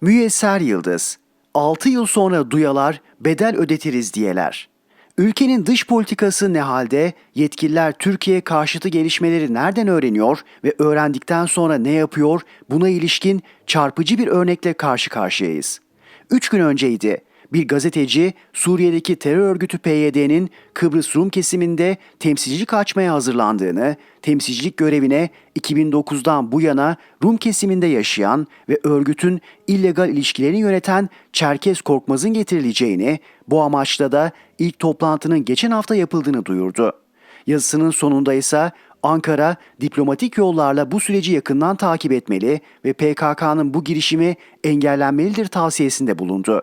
Müyesser Yıldız 6 yıl sonra duyalar bedel ödetiriz diyeler. Ülkenin dış politikası ne halde? Yetkililer Türkiye karşıtı gelişmeleri nereden öğreniyor ve öğrendikten sonra ne yapıyor? Buna ilişkin çarpıcı bir örnekle karşı karşıyayız. 3 gün önceydi. Bir gazeteci Suriye'deki terör örgütü PYD'nin Kıbrıs Rum kesiminde temsilcilik açmaya hazırlandığını, temsilcilik görevine 2009'dan bu yana Rum kesiminde yaşayan ve örgütün illegal ilişkilerini yöneten Çerkez Korkmaz'ın getirileceğini, bu amaçla da ilk toplantının geçen hafta yapıldığını duyurdu. Yazısının sonunda ise Ankara diplomatik yollarla bu süreci yakından takip etmeli ve PKK'nın bu girişimi engellenmelidir tavsiyesinde bulundu.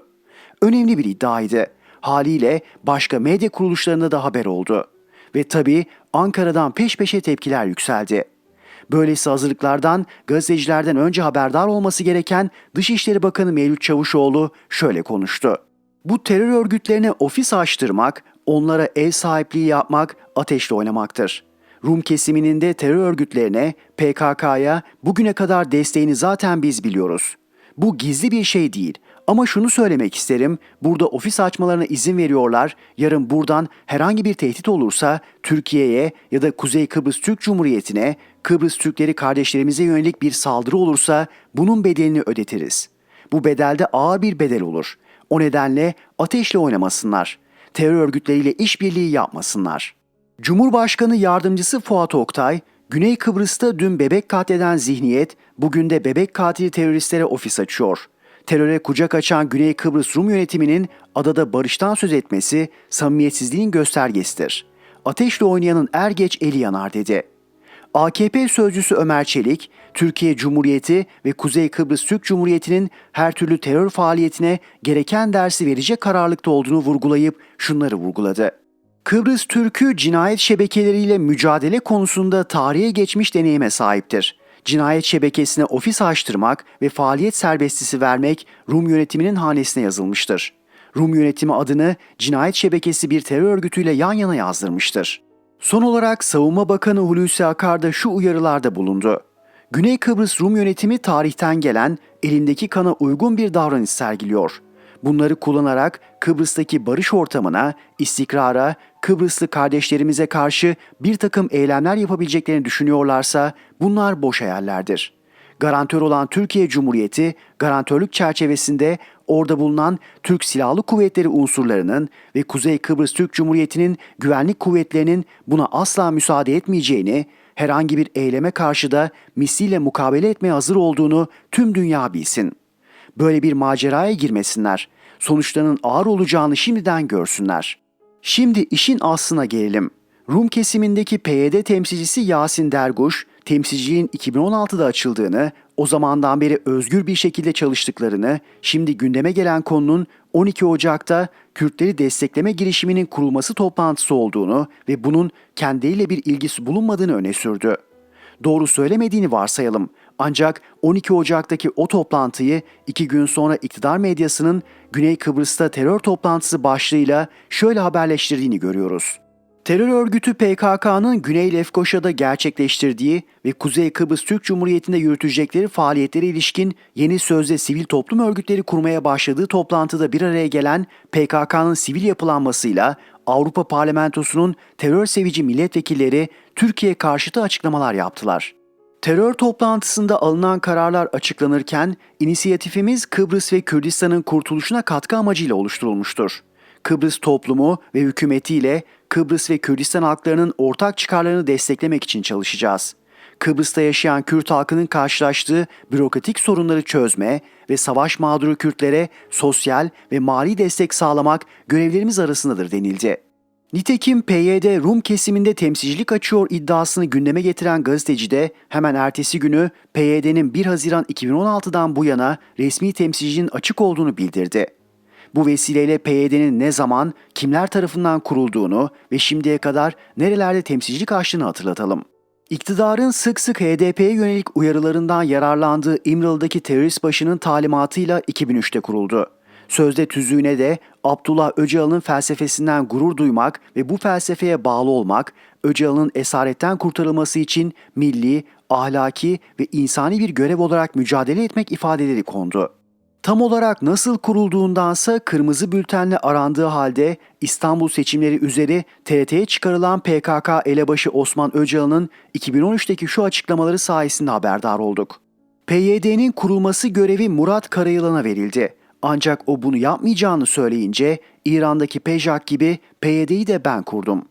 Önemli bir iddiaydı. Haliyle başka medya kuruluşlarında da haber oldu. Ve tabii Ankara'dan peş peşe tepkiler yükseldi. Böylesi hazırlıklardan gazetecilerden önce haberdar olması gereken Dışişleri Bakanı Mevlüt Çavuşoğlu şöyle konuştu. Bu terör örgütlerine ofis açtırmak, onlara ev sahipliği yapmak, ateşle oynamaktır. Rum kesiminin de terör örgütlerine, PKK'ya bugüne kadar desteğini zaten biz biliyoruz. Bu gizli bir şey değil. Ama şunu söylemek isterim, burada ofis açmalarına izin veriyorlar, yarın buradan herhangi bir tehdit olursa Türkiye'ye ya da Kuzey Kıbrıs Türk Cumhuriyeti'ne, Kıbrıs Türkleri kardeşlerimize yönelik bir saldırı olursa bunun bedelini ödetiriz. Bu bedelde ağır bir bedel olur. O nedenle ateşle oynamasınlar. Terör örgütleriyle işbirliği yapmasınlar. Cumhurbaşkanı Yardımcısı Fuat Oktay, Güney Kıbrıs'ta dün bebek katleden zihniyet, bugün de bebek katili teröristlere ofis açıyor. Teröre kucak açan Güney Kıbrıs Rum yönetiminin adada barıştan söz etmesi samimiyetsizliğin göstergesidir. Ateşle oynayanın er geç eli yanar dedi. AKP sözcüsü Ömer Çelik, Türkiye Cumhuriyeti ve Kuzey Kıbrıs Türk Cumhuriyeti'nin her türlü terör faaliyetine gereken dersi verecek kararlılıkta olduğunu vurgulayıp şunları vurguladı. Kıbrıs Türk'ü cinayet şebekeleriyle mücadele konusunda tarihe geçmiş deneyime sahiptir. Cinayet şebekesine ofis açtırmak ve faaliyet serbestisi vermek Rum yönetiminin hanesine yazılmıştır. Rum yönetimi adını cinayet şebekesi bir terör örgütüyle yan yana yazdırmıştır. Son olarak Savunma Bakanı Hulusi Akar da şu uyarılarda bulundu. Güney Kıbrıs Rum yönetimi tarihten gelen elindeki kana uygun bir davranış sergiliyor. Bunları kullanarak Kıbrıs'taki barış ortamına, istikrara, Kıbrıslı kardeşlerimize karşı bir takım eylemler yapabileceklerini düşünüyorlarsa bunlar boş hayallerdir. Garantör olan Türkiye Cumhuriyeti, garantörlük çerçevesinde orada bulunan Türk Silahlı Kuvvetleri unsurlarının ve Kuzey Kıbrıs Türk Cumhuriyeti'nin güvenlik kuvvetlerinin buna asla müsaade etmeyeceğini, herhangi bir eyleme karşı da misliyle mukabele etmeye hazır olduğunu tüm dünya bilsin. Böyle bir maceraya girmesinler. Sonuçlarının ağır olacağını şimdiden görsünler. Şimdi işin aslına gelelim. Rum kesimindeki PYD temsilcisi Yasin Derguş, temsilciliğin 2016'da açıldığını, o zamandan beri özgür bir şekilde çalıştıklarını, şimdi gündeme gelen konunun 12 Ocak'ta Kürtleri destekleme girişiminin kurulması toplantısı olduğunu ve bunun kendileriyle bir ilgisi bulunmadığını öne sürdü. Doğru söylemediğini varsayalım. Ancak 12 Ocak'taki o toplantıyı iki gün sonra iktidar medyasının Güney Kıbrıs'ta terör toplantısı başlığıyla şöyle haberleştirdiğini görüyoruz. Terör örgütü PKK'nın Güney Lefkoşa'da gerçekleştirdiği ve Kuzey Kıbrıs Türk Cumhuriyeti'nde yürütecekleri faaliyetlere ilişkin yeni sözde sivil toplum örgütleri kurmaya başladığı toplantıda bir araya gelen PKK'nın sivil yapılanmasıyla Avrupa Parlamentosu'nun terör sevici milletvekilleri Türkiye karşıtı açıklamalar yaptılar. Terör toplantısında alınan kararlar açıklanırken inisiyatifimiz Kıbrıs ve Kürdistan'ın kurtuluşuna katkı amacıyla oluşturulmuştur. Kıbrıs toplumu ve hükümetiyle Kıbrıs ve Kürdistan halklarının ortak çıkarlarını desteklemek için çalışacağız. Kıbrıs'ta yaşayan Kürt halkının karşılaştığı bürokratik sorunları çözme ve savaş mağduru Kürtlere sosyal ve mali destek sağlamak görevlerimiz arasındadır denildi. Nitekim PYD Rum kesiminde temsilcilik açıyor iddiasını gündeme getiren gazeteci de hemen ertesi günü PYD'nin 1 Haziran 2016'dan bu yana resmi temsilcinin açık olduğunu bildirdi. Bu vesileyle PYD'nin ne zaman, kimler tarafından kurulduğunu ve şimdiye kadar nerelerde temsilcilik açtığını hatırlatalım. İktidarın sık sık HDP'ye yönelik uyarılarından yararlandığı İmralı'daki terörist başının talimatıyla 2003'te kuruldu. Sözde tüzüğüne de Abdullah Öcalan'ın felsefesinden gurur duymak ve bu felsefeye bağlı olmak, Öcalan'ın esaretten kurtarılması için milli, ahlaki ve insani bir görev olarak mücadele etmek ifadeleri kondu. Tam olarak nasıl kurulduğundansa kırmızı bültenle arandığı halde İstanbul seçimleri üzeri TRT'ye çıkarılan PKK elebaşı Osman Öcalan'ın 2013'teki şu açıklamaları sayesinde haberdar olduk. PYD'nin kurulması görevi Murat Karayılan'a verildi. Ancak o bunu yapmayacağını söyleyince İran'daki Pejak gibi PYD'yi de ben kurdum.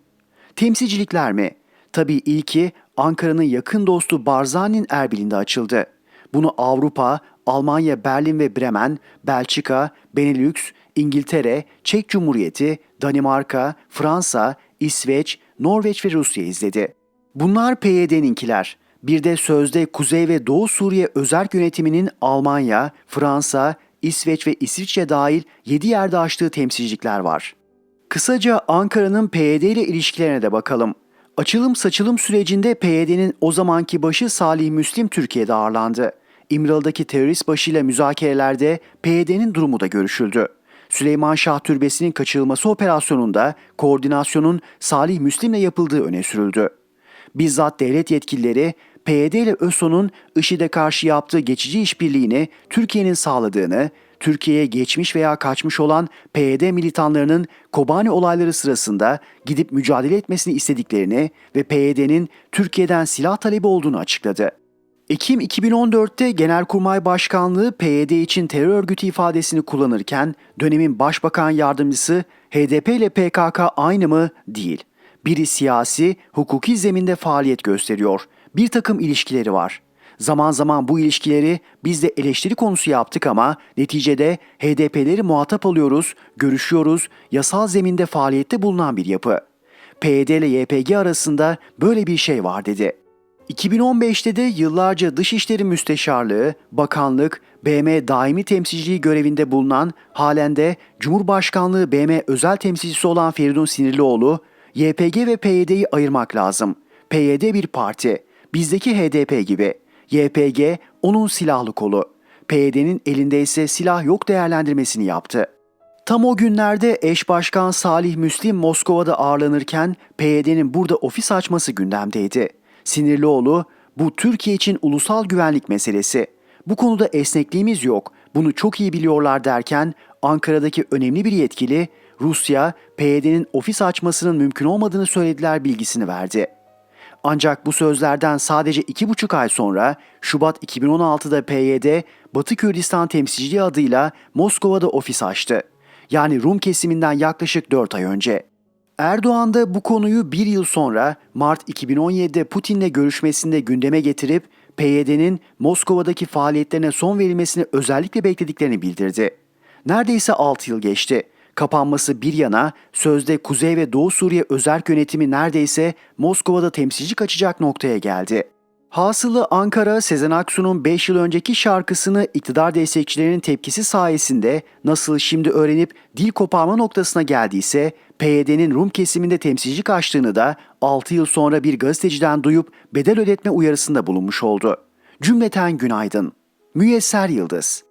Temsilcilikler mi? Tabii ilki Ankara'nın yakın dostu Barzani'nin Erbil'inde açıldı. Bunu Avrupa, Almanya, Berlin ve Bremen, Belçika, Benelux, İngiltere, Çek Cumhuriyeti, Danimarka, Fransa, İsveç, Norveç ve Rusya izledi. Bunlar PYD'ninkiler. Bir de sözde Kuzey ve Doğu Suriye özerk yönetiminin Almanya, Fransa, İsveç ve İsviçre dahil 7 yerde açtığı temsilcilikler var. Kısaca Ankara'nın PYD ile ilişkilerine de bakalım. Açılım saçılım sürecinde PYD'nin o zamanki başı Salih Müslim Türkiye'de ağırlandı. İmralı'daki terörist başıyla müzakerelerde PYD'nin durumu da görüşüldü. Süleyman Şah Türbesi'nin kaçırılması operasyonunda koordinasyonun Salih Müslim'le yapıldığı öne sürüldü. Bizzat devlet yetkilileri PYD ile ÖSO'nun IŞİD'e karşı yaptığı geçici işbirliğini Türkiye'nin sağladığını, Türkiye'ye geçmiş veya kaçmış olan PYD militanlarının Kobani olayları sırasında gidip mücadele etmesini istediklerini ve PYD'nin Türkiye'den silah talebi olduğunu açıkladı. Ekim 2014'te Genelkurmay Başkanlığı PYD için terör örgütü ifadesini kullanırken dönemin Başbakan Yardımcısı HDP ile PKK aynı mı? Değil. Biri siyasi, hukuki zeminde faaliyet gösteriyor. Bir takım ilişkileri var. Zaman zaman bu ilişkileri biz de eleştiri konusu yaptık ama neticede HDP'leri muhatap alıyoruz, görüşüyoruz, yasal zeminde faaliyette bulunan bir yapı. PYD ile YPG arasında böyle bir şey var dedi. 2015'te de yıllarca Dışişleri Müsteşarlığı, Bakanlık, BM daimi temsilciliği görevinde bulunan halen de Cumhurbaşkanlığı BM özel temsilcisi olan Feridun Sinirlioğlu, YPG ve PYD'yi ayırmak lazım. PYD bir parti, bizdeki HDP gibi. YPG onun silahlı kolu. PYD'nin elinde ise silah yok değerlendirmesini yaptı. Tam o günlerde eş başkan Salih Müslim Moskova'da ağırlanırken PYD'nin burada ofis açması gündemdeydi. Sinirlioğlu, bu Türkiye için ulusal güvenlik meselesi. Bu konuda esnekliğimiz yok, bunu çok iyi biliyorlar derken Ankara'daki önemli bir yetkili Rusya, PYD'nin ofis açmasının mümkün olmadığını söylediler bilgisini verdi. Ancak bu sözlerden sadece iki buçuk ay sonra Şubat 2016'da PYD, Batı Kürdistan temsilciliği adıyla Moskova'da ofis açtı. Yani Rum kesiminden yaklaşık 4 ay önce. Erdoğan da bu konuyu bir yıl sonra Mart 2017'de Putin'le görüşmesinde gündeme getirip PYD'nin Moskova'daki faaliyetlerine son verilmesini özellikle beklediklerini bildirdi. Neredeyse 6 yıl geçti. Kapanması bir yana sözde Kuzey ve Doğu Suriye özerk yönetimi neredeyse Moskova'da temsilci açacak noktaya geldi. Hasılı Ankara, Sezen Aksu'nun 5 yıl önceki şarkısını iktidar destekçilerinin tepkisi sayesinde nasıl şimdi öğrenip dil koparma noktasına geldiyse PYD'nin Rum kesiminde temsilcilik açtığını da 6 yıl sonra bir gazeteciden duyup bedel ödetme uyarısında bulunmuş oldu. Cümleten günaydın. Müyesser Yıldız